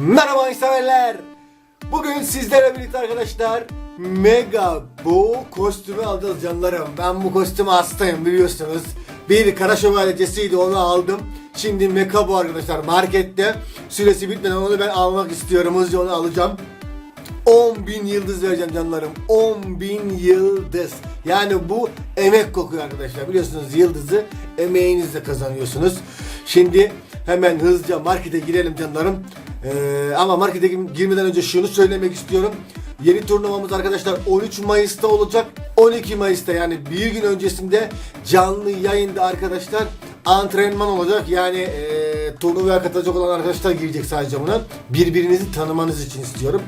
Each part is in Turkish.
Merhaba severler. Bugün sizlerle birlikte arkadaşlar Mega Bo kostümü alacağız canlarım. Ben bu kostüme hastayım biliyorsunuz. Bir kara şövalyesiydi onu aldım. Şimdi Mega Bo arkadaşlar markette. Süresi bitmeden onu ben almak istiyorum. Hızlıca onu alacağım. 10 bin yıldız vereceğim canlarım. 10 bin yıldız. Yani bu emek kokuyor arkadaşlar. Biliyorsunuz yıldızı emeğinizle kazanıyorsunuz. Şimdi hemen hızlıca markete girelim canlarım. Ee, ama markete girmeden önce şunu söylemek istiyorum. Yeni turnuvamız arkadaşlar 13 Mayıs'ta olacak. 12 Mayıs'ta yani bir gün öncesinde canlı yayında arkadaşlar antrenman olacak. Yani e, turnuvaya katılacak olan arkadaşlar girecek sadece buna. Birbirinizi tanımanız için istiyorum.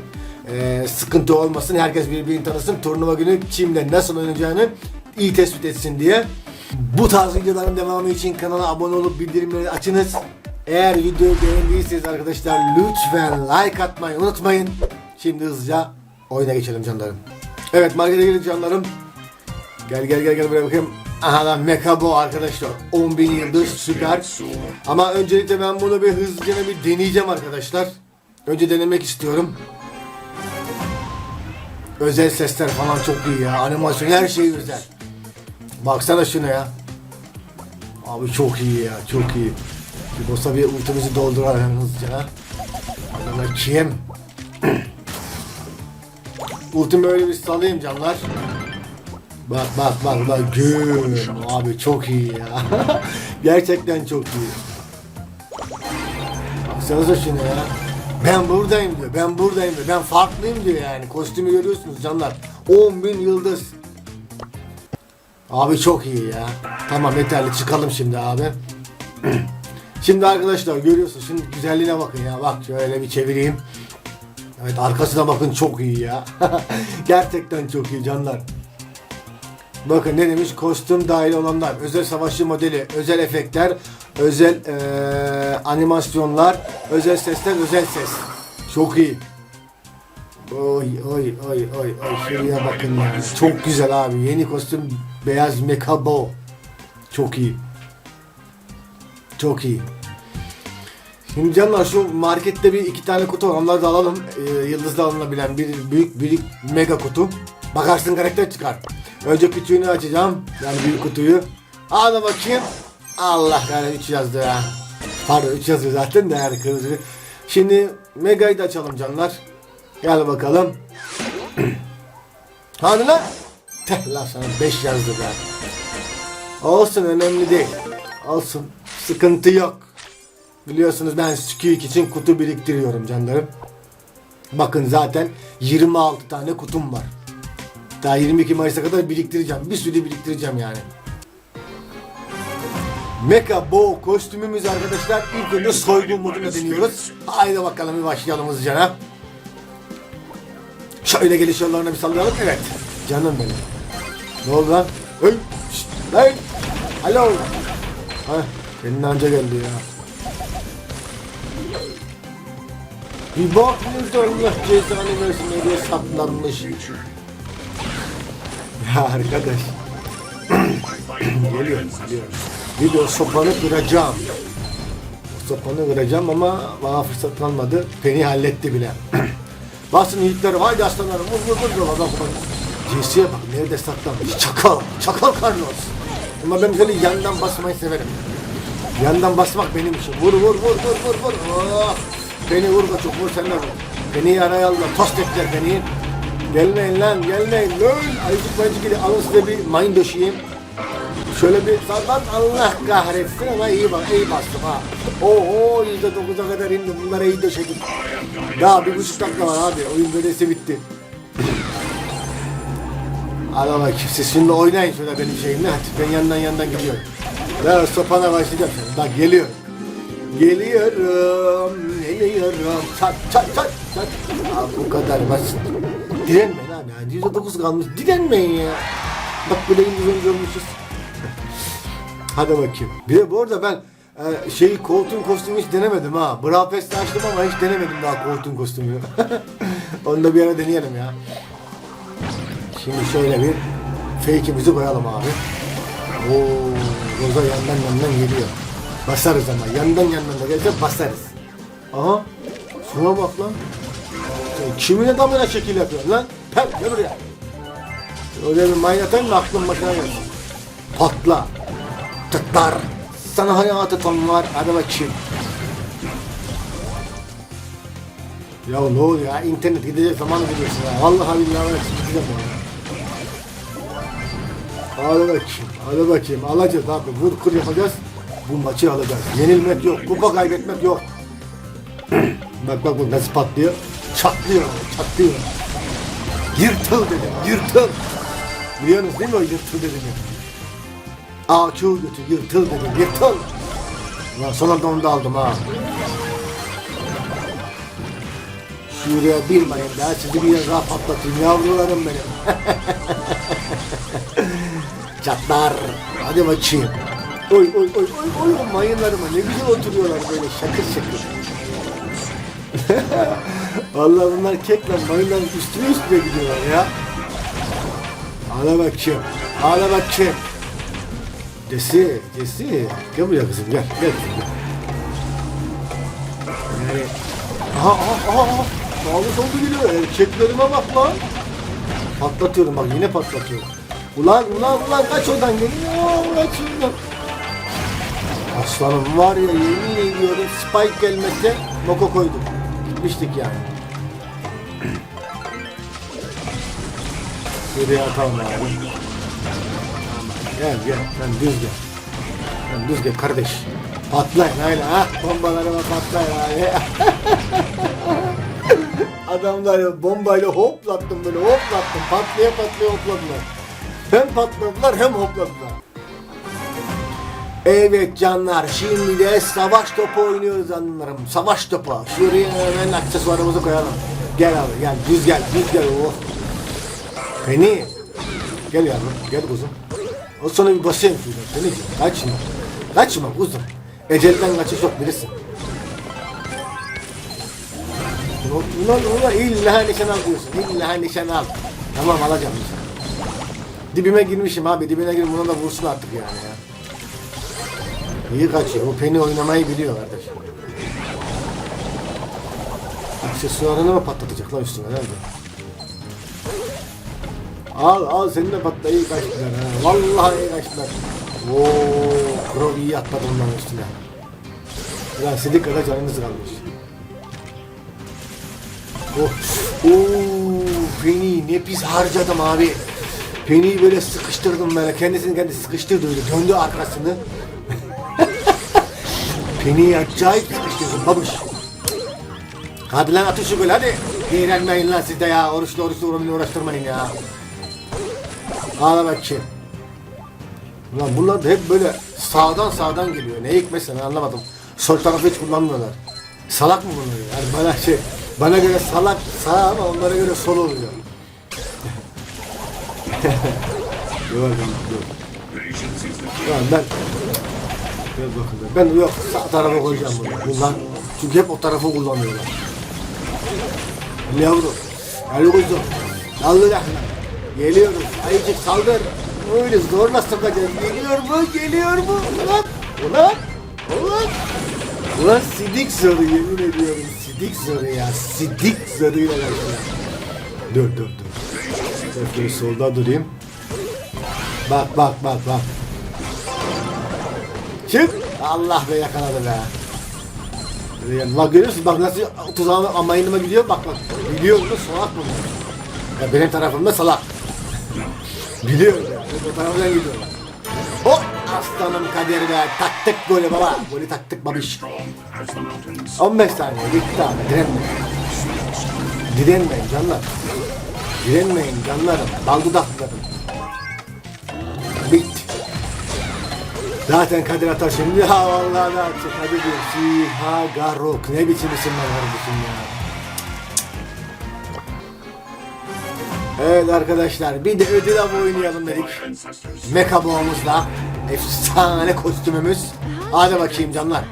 Ee, sıkıntı olmasın. Herkes birbirini tanısın. Turnuva günü kimle nasıl oynayacağını iyi tespit etsin diye. Bu tarz videoların devamı için kanala abone olup bildirimleri açınız. Eğer videoyu beğendiyseniz arkadaşlar lütfen like atmayı unutmayın. Şimdi hızlıca oyuna geçelim canlarım. Evet markete gelin canlarım. Gel gel gel gel buraya bakayım. Aha lan Mekabo arkadaşlar. 10.000 yıldız süper. Ama öncelikle ben bunu bir hızlıca bir deneyeceğim arkadaşlar. Önce denemek istiyorum. Özel sesler falan çok iyi ya. Animasyon her şey özel. Baksana şuna ya. Abi çok iyi ya. Çok iyi. Bir olsa bir ultimizi dolduralım hızlıca. Hadi bakayım. Ultimi böyle bir salayım canlar. Bak bak bak bak güm. Abi çok iyi ya. Gerçekten çok iyi. Baksanıza şuna ya. Ben buradayım diyor. Ben buradayım diyor. Ben farklıyım diyor yani. Kostümü görüyorsunuz canlar. 10 bin yıldız. Abi çok iyi ya. Tamam yeterli çıkalım şimdi abi. şimdi arkadaşlar görüyorsunuz. Şimdi güzelliğine bakın ya. Bak şöyle bir çevireyim. Evet arkasına bakın çok iyi ya. Gerçekten çok iyi canlar. Bakın ne demiş? Kostüm dahil olanlar, özel savaşçı modeli, özel efektler, özel eee, animasyonlar, özel sesler, özel ses. Çok iyi. Oy oy oy oy oy şuraya bakın ya. Çok güzel abi. Yeni kostüm beyaz mekabo. Çok iyi. Çok iyi. Şimdi canlar şu markette bir iki tane kutu var. Onları da alalım. Ee, yıldızla alınabilen bir büyük büyük mega kutu. Bakarsın karakter çıkar. Önce küçüğünü açacağım. Yani büyük kutuyu. Al bakayım. Allah yani 3 yazdı ya. Pardon 3 yazıyor zaten de yani kırmızı. Şimdi Mega'yı da açalım canlar. Gel bakalım. Hadi lan. Teh lan sana 5 yazdı be. Olsun önemli değil. Olsun. Sıkıntı yok. Biliyorsunuz ben Squeak için kutu biriktiriyorum canlarım. Bakın zaten 26 tane kutum var. Daha 22 Mayıs'a kadar biriktireceğim. Bir sürü biriktireceğim yani. Mecha Bo kostümümüz arkadaşlar ilk önce soygun moduna deniyoruz. Haydi bakalım bir başlayalım hızlıca. Şöyle geliş yollarına bir sallayalım. Evet. Canım benim. Ne oldu lan? Hey! Şşt! Lan! Alo! Heh, senin anca geldi ya. Bir bak de Allah cezanı versin nereye saklanmış. Ya arkadaş. geliyor, geliyor. Bir de o sopanı kıracağım. Sopanı kıracağım ama bana fırsat kalmadı. Beni halletti bile. Basın yiğitlerim, haydi aslanlarım, vur vur vur adam bak. Cinsiye bak, nerede saklanmış? Çakal, çakal Carlos. Ama ben böyle yandan basmayı severim. Yandan basmak benim işim. Vur vur vur vur vur vur. Oh! Beni vur da çok vur sen de vur. Beni yaraya aldılar, tost ettiler beni. Gelmeyin lan, gelmeyin. Lan, ayıcık mayıcık gibi alın size bir mayın döşeyeyim. Şöyle bir sağdan Allah kahretsin ama iyi bak, iyi bastım ha. Oho yüzde dokuza kadar indim. Bunlara iyi döşedim. Daha bir buçuk dakika var abi. Oyun böylesi bitti. Bakayım siz şimdi oynayın şöyle benim şeyimle. Ben yandan yandan gidiyorum. Ben sopana başlayacağım şimdi. Bak geliyorum. Geliyorum, geliyorum. Çat çat çat çat. Aa, bu kadar basit. Direnmeyin abi. Yüzde dokuz kalmış. Direnmeyin ya. Bak böyle yıldız görmüşüz. Hadi bakayım. Bir de bu arada ben e, şeyi koltuğun kostümü hiç denemedim ha. Bra Fest'i açtım ama hiç denemedim daha koltuğun kostümü. Onu da bir ara deneyelim ya. Şimdi şöyle bir fake'imizi koyalım abi. Oo, Roza yandan yandan geliyor. Basarız ama yandan yandan da gelse basarız. Aha. Şuna bak lan. Sen kimin adamına şekil yapıyorsun lan? Pem gel buraya. Öyle bir manyatayım da aklın başına gelsin. Patla. Tıklar. Sana hayatı tonlar. Hadi bakayım. Ya ne oluyor ya? İnternet gidecek zaman gidiyorsun ya. Vallahi billahi ben gideceğim ya. Hadi bakayım. Hadi bakayım. Alacağız abi. Vur kır yapacağız. Bu maçı alacağız. Yenilmek yok. Kupa kaybetmek yok. bak bak bu nasıl patlıyor. Çatlıyor. Çatlıyor. Yırtıl dedim. Yırtıl. Biliyorsunuz değil mi o yırtıl dediğimi? AQ götü yırtıl dedim. Yırtıl. Ulan son anda onu da aldım ha. Şuraya bir mayın daha sizi bir yere daha patlatayım yavrularım benim. Çatlar. Hadi bakayım. Oy oy oy oy oy o mayınlarıma ne güzel oturuyorlar böyle şakır şakır. Vallahi bunlar kekle mayınların üstüne üstüne gidiyorlar ya. Hala bakayım. Hala bakayım. Desi, Desi. Gel buraya kızım gel. Gel kızım gel. Yani... Aha aha aha. aha. Sağlı soldu geliyor. Erkeklerime bak lan. Patlatıyorum bak yine patlatıyorum. Ulan ulan ulan kaç oradan geliyor. Kaç oradan. Aslanım var ya yemin ediyorum Spike gelmese Moko koydum. Gitmiştik yani. Şuraya atalım abi. Gel gel sen düz gel. Sen düz gel kardeş. Patlayın aynen ha. Bombalarıma patlayın abi. Adamlar bombayla hoplattım böyle hoplattım. Patlaya patlaya hopladılar. Hem patladılar hem hopladılar. Evet canlar şimdi de savaş topu oynuyoruz anlarım. Savaş topu. Şuraya hemen aksesuarımızı koyalım. Gel abi gel düz gel düz gel. Oh. Penny. Gel yavrum gel kuzum. O sana bir basayım şuradan. Penny'ciğim kaçma. Kaçma kuzum. Ecelden kaçış yok bilirsin. Ulan ulan illa nişan al diyorsun. İlla nişan al. Tamam alacağım. Dibime girmişim abi. Dibine girip buna da vursun artık yani ya. İyi kaçıyor. O Penny oynamayı biliyor kardeş. Aksesuarını mı patlatacak lan üstüne nerede? Al al seni de patla iyi kaçtılar ha. Vallahi iyi kaçtılar. Oo, Krov iyi atladı onların üstüne. Ulan sidik kadar canınız kalmış. Oh. Oo, Penny ne pis harcadım abi. Penny'yi böyle sıkıştırdım böyle. Kendisini kendi sıkıştırdı öyle. Döndü arkasını. Penny'yi acayip sıkıştırdım babuş. Hadi lan şu gol hadi. İğrenmeyin lan siz de ya. Oruçlu oruçlu uğraştırmayın ya. Ağla bakayım. Ulan bunlar da hep böyle sağdan sağdan geliyor. Ne hikmetse ben anlamadım. Sol tarafı hiç kullanmıyorlar. Salak mı bunlar? Yani bana şey, bana göre salak sağ ama onlara göre sol oluyor. Yok yok. Ulan ben Gel bakalım. Ben yok sağ tarafa koyacağım bunu. Bunlar çünkü hep o tarafı kullanıyorlar. Yavrum. Ali kuzum. Dallı lahna. Geliyoruz. Ayıcık saldır. Öyle zorla sokacağız. Geliyor mu? Geliyor mu? Ulan. Ulan. Ulan. Ulan sidik zoru yemin ediyorum. Sidik zoru ya. Sidik zoruyla başlıyor. Dur dur dur. Dur solda durayım. Bak bak bak bak. Çık. Allah be yakaladı be. Bak görüyorsun bak nasıl tuzağına amayınıma gidiyor bak bak. Biliyor bunu salak mı? Ya benim tarafımda salak. Biliyor ya. O taraftan gidiyorlar. Hop aslanım Kadir be. Taktık golü baba. Golü taktık babiş. 15 saniye bitti abi. Direnmeyin. Direnmeyin canlar. Direnmeyin canlarım. Bal dudaklarım. Bitti. Zaten Kadir atar şimdi. Ha vallahi da atacak. Hadi diyor. Siha Garuk. Ne biçim isimler var isim ya. Evet arkadaşlar bir de ödül avı oynayalım dedik. Mecha boğumuzla. Efsane kostümümüz. Hadi bakayım canlar.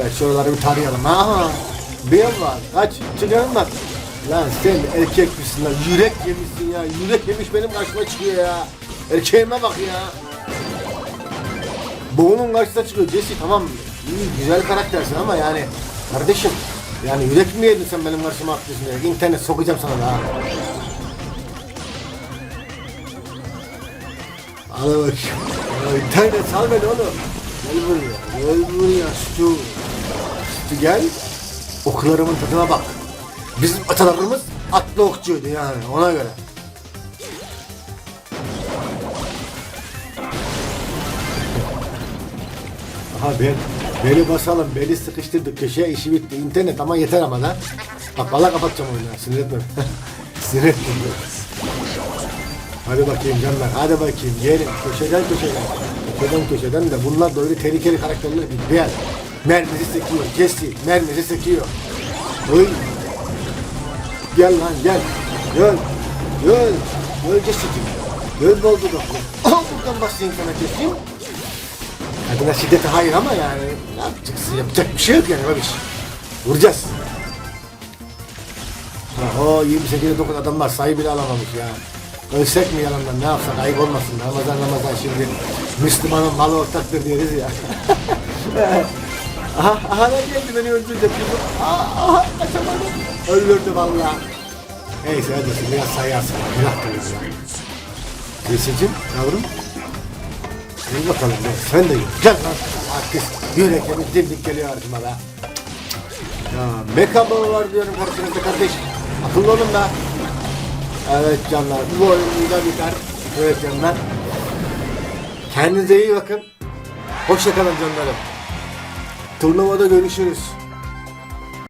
Evet şuraları bir tarayalım. Aha. Bir var. Kaç. Çıkarın bak. Lan sen erkek misin lan? Yürek yemişsin ya. Yürek yemiş benim karşıma çıkıyor ya. Erkeğime bak ya. Boğunun karşısına çıkıyor. Jesse tamam iyi güzel karaktersin ama yani Kardeşim yani yürek mi yedin sen benim karşıma atlıyorsun ya? İnternet sokacağım sana da ha. Bakayım. Ya internet sal beni oğlum. Gel buraya. Gel buraya Stu. Stu gel. Oklarımın tadına bak. Bizim atalarımız atlı okçuydu yani ona göre. Aha ben beni basalım, beni sıkıştırdık köşeye işi bitti. İnternet ama yeter ama da. Bak valla kapatacağım oyunu. Sinir etme. Sinir etme. Hadi bakayım canlar, hadi bakayım. Gelin köşeden köşeden. Köşeden köşeden de bunlar da öyle tehlikeli karakterler ki. Gel. Mermisi sekiyor, Jesse. Mermisi sekiyor. Oy. Gel lan gel. Gel. Gel. Gel Jesse'cim. Gel oldu da. Buradan başlayayım sana keseyim. Kadına şiddete hayır ama yani ne yapacaksın yapacak bir şey yok yani babiş. Vuracağız. Oho 28'e 9 adam var sayı bile alamamış ya. Ölsek mi yalandan ne yapsak ayıp olmasın Ramazan Ramazan şimdi Müslümanın malı ortaktır deriz ya. aha aha ne geldi beni öldürecek. Aha, aha kaçamadım. Öldürdü valla. Neyse hadi biraz sayarsın. Günah da ya. Gülsücüm yavrum. Gel bakalım be. Sen de gel. Gel lan. Artist. Yürekimiz dimdik geliyor ardıma be. Ya meka bağı var diyorum karşınızda kardeş. Akıllı olun be. Evet canlar. Bu oyun burada biter. Evet canlar. Kendinize iyi bakın. Hoşçakalın canlarım. Turnuvada görüşürüz.